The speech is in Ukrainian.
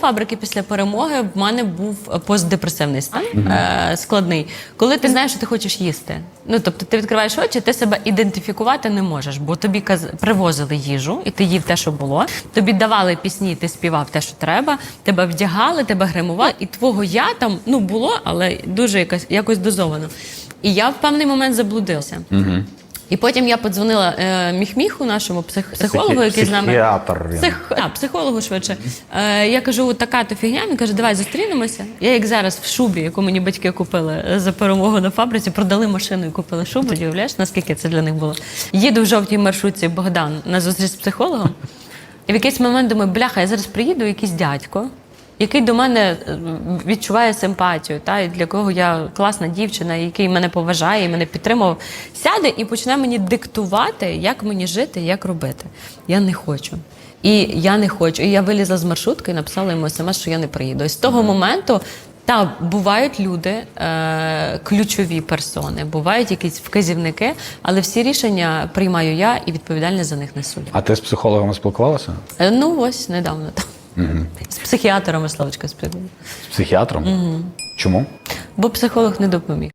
фабрики, після перемоги в мене був постдепресивний стан е, складний. Коли ти знаєш, що ти хочеш їсти. Ну тобто ти відкриваєш очі, ти себе ідентифікувати не можеш, бо тобі каз... привозили їжу, і ти їв те, що було. Тобі давали пісні, ти співав те, що треба. Тебе вдягали, тебе гримували, і твого я там ну було, але дуже якось якось дозовано. І я в певний момент заблудився. І потім я подзвонила е, Міхміху, нашому псих... психологу, який з нами Психіатр він. Псих... А, психологу швидше. Е, я кажу, от така то фігня. Він каже, давай зустрінемося. Я як зараз в шубі, яку мені батьки купили за перемогу на фабриці, продали машину і купили шубу. Ти наскільки це для них було? Їду в жовтій маршрутці Богдан на зустріч з психологом. І в якийсь момент думаю, бляха, я зараз приїду, якийсь дядько. Який до мене е, відчуває симпатію, та і для кого я класна дівчина, який мене поважає, і мене підтримував, сяде і почне мені диктувати, як мені жити, як робити. Я не хочу. І я не хочу. І я вилізла з маршрутки і написала йому смс, що я не приїду. І з того моменту. Та бувають люди, е, ключові персони, бувають якісь вказівники, але всі рішення приймаю я і відповідальність за них несу. А ти з психологом спілкувалася? Е, ну ось недавно там. З психіатрами Славочка спілкуюся. З психіатром? Чому? Бо психолог не допоміг.